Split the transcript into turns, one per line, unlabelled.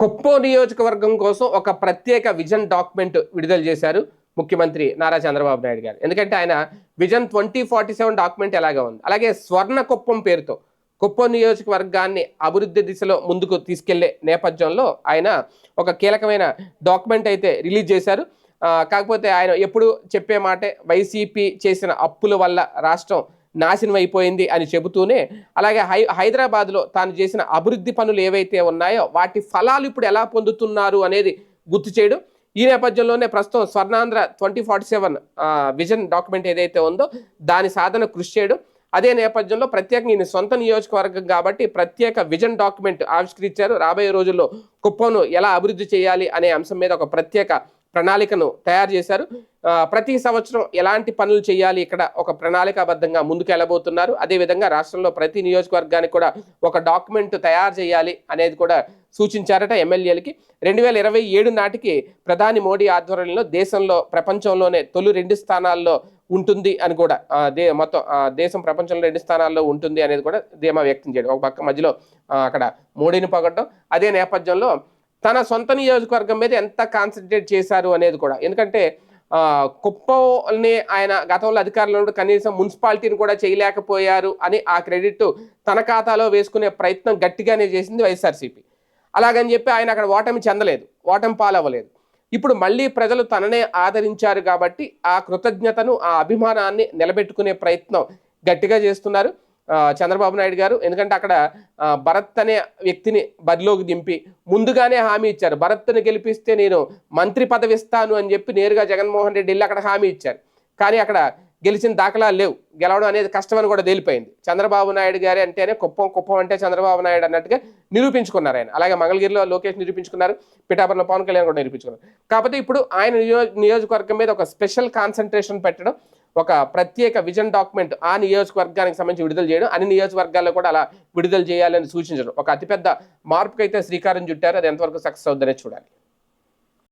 కుప్పో నియోజకవర్గం కోసం ఒక ప్రత్యేక విజన్ డాక్యుమెంట్ విడుదల చేశారు ముఖ్యమంత్రి నారా చంద్రబాబు నాయుడు గారు. ఎందుకంటే ఆయన vision twenty forty seven document ఎలాగా ఉంది? అలాగే స్వర్ణ కుప్పం పేరుతో కుప్పం నియోజకవర్గాన్ని అభివృద్ధి దిశలో ముందుకు తీసుకెళ్ళే నేపథ్యంలో ఆయన ఒక కీలకమైన డాక్యుమెంట్ అయితే రిలీజ్ చేశారు. కాకపోతే ఆయన ఎప్పుడు చెప్పే మాటే వైసీపీ చేసిన అప్పుల వల్ల రాష్ట్రం నాశనం అయిపోయింది అని చెబుతూనే అలాగే హై హైదరాబాద్లో తాను చేసిన అభివృద్ధి పనులు ఏవైతే ఉన్నాయో వాటి ఫలాలు ఇప్పుడు ఎలా పొందుతున్నారు అనేది గుర్తు చేయడం. ఈ నేపథ్యంలోనే ప్రస్తుతం Swarnandhra twenty forty seven vision document ఏదైతే ఉందో దాని సాధన కృషి చేయడం. అదే నేపథ్యంలో ప్రత్యేకంగా ఈయన సొంత నియోజకవర్గం కాబట్టి ప్రత్యేక విజన్ డాక్యుమెంట్ ఆవిష్కరించారు. రాబోయే రోజుల్లో కుప్పను ఎలా అభివృద్ధి చేయాలి అనే అంశం మీద ఒక ప్రత్యేక ప్రణాళికను తయారు చేశారు. ప్రతి సంవత్సరం ఎలాంటి పనులు చేయాలి? ఇక్కడ ఒక ప్రణాళికాబద్ధంగా ముందుకు వెళ్ళబోతున్నారు. అదేవిధంగా రాష్ట్రంలో ప్రతి నియోజకవర్గానికి కూడా ఒక డాక్యుమెంట్ తయారు చేయాలి అనేది కూడా సూచించారట ఎమ్మెల్యేలకి. రెండు వేల ఇరవై ఏడు నాటికి ప్రధాని మోడీ ఆధ్వర్యంలో దేశంలో ప్రపంచంలోనే తొలి రెండు స్థానాల్లో ఉంటుంది అని కూడా దే మొత్తం దేశం ప్రపంచంలో రెండు స్థానాల్లో ఉంటుంది అనేది కూడా ధీమా వ్యక్తం చేయడం. ఒక పక్క మధ్యలో అక్కడ మోడీని పొగడ్డం. అదే నేపథ్యంలో తన సొంత నియోజకవర్గం మీద ఎంత కాన్సన్ట్రేట్ చేశారు అనేది కూడా. ఎందుకంటే కుప్పని ఆయన గతంలో అధికారంలో కనీసం మున్సిపాలిటీని కూడా చేయలేకపోయారు అని ఆ క్రెడిట్ తన ఖాతాలో వేసుకునే ప్రయత్నం గట్టిగానే చేసింది వైఎస్ఆర్సీపీ. అలాగని చెప్పి ఆయన అక్కడ ఓటమి చెందలేదు ఓటమి పాలవ్వలేదు. ఇప్పుడు మళ్ళీ ప్రజలు తననే ఆదరించారు కాబట్టి ఆ కృతజ్ఞతను ఆ అభిమానాన్ని నిలబెట్టుకునే ప్రయత్నం గట్టిగా చేస్తున్నారు. చంద్రబాబు నాయుడు గారు. ఎందుకంటే అక్కడ భరత్ అనే వ్యక్తిని బరిలోకి దింపి ముందుగానే హామీ ఇచ్చారు. భరత్ని గెలిపిస్తే నేను మంత్రి పదవి ఇస్తాను అని చెప్పి నేరుగా జగన్మోహన్ రెడ్డి వెళ్ళి అక్కడ హామీ ఇచ్చారు. కానీ అక్కడ గెలిచిన దాఖలాలు లేవు. గెలవడం అనేది కష్టమని కూడా తేలిపోయింది. చంద్రబాబు నాయుడు గారి అంటేనే కుప్పం కుప్పం అంటే చంద్రబాబు నాయుడు అన్నట్టుగా నిరూపించుకున్నారు ఆయన. అలాగే మంగళగిరిలో లోకేష్ నిరూపించుకున్నారు పిఠాపురంలో పవన్ కళ్యాణ్ కూడా నిరూపించుకున్నారు. కాకపోతే ఇప్పుడు ఆయన నియోజకవర్గం మీద ఒక స్పెషల్ కాన్సన్ట్రేషన్ పెట్టడం ఒక ప్రత్యేక విజన్ డాక్యుమెంట్ ఆ నియోజకవర్గానికి సంబంధించి విడుదల చేయడం అన్ని నియోజకవర్గాల్లో కూడా అలా విడుదల చేయాలని సూచించడం. ఒక అతిపెద్ద మార్పుకైతే శ్రీకారం చుట్టారు. అది ఎంతవరకు సక్సెస్ అవుద్దనే చూడాలి.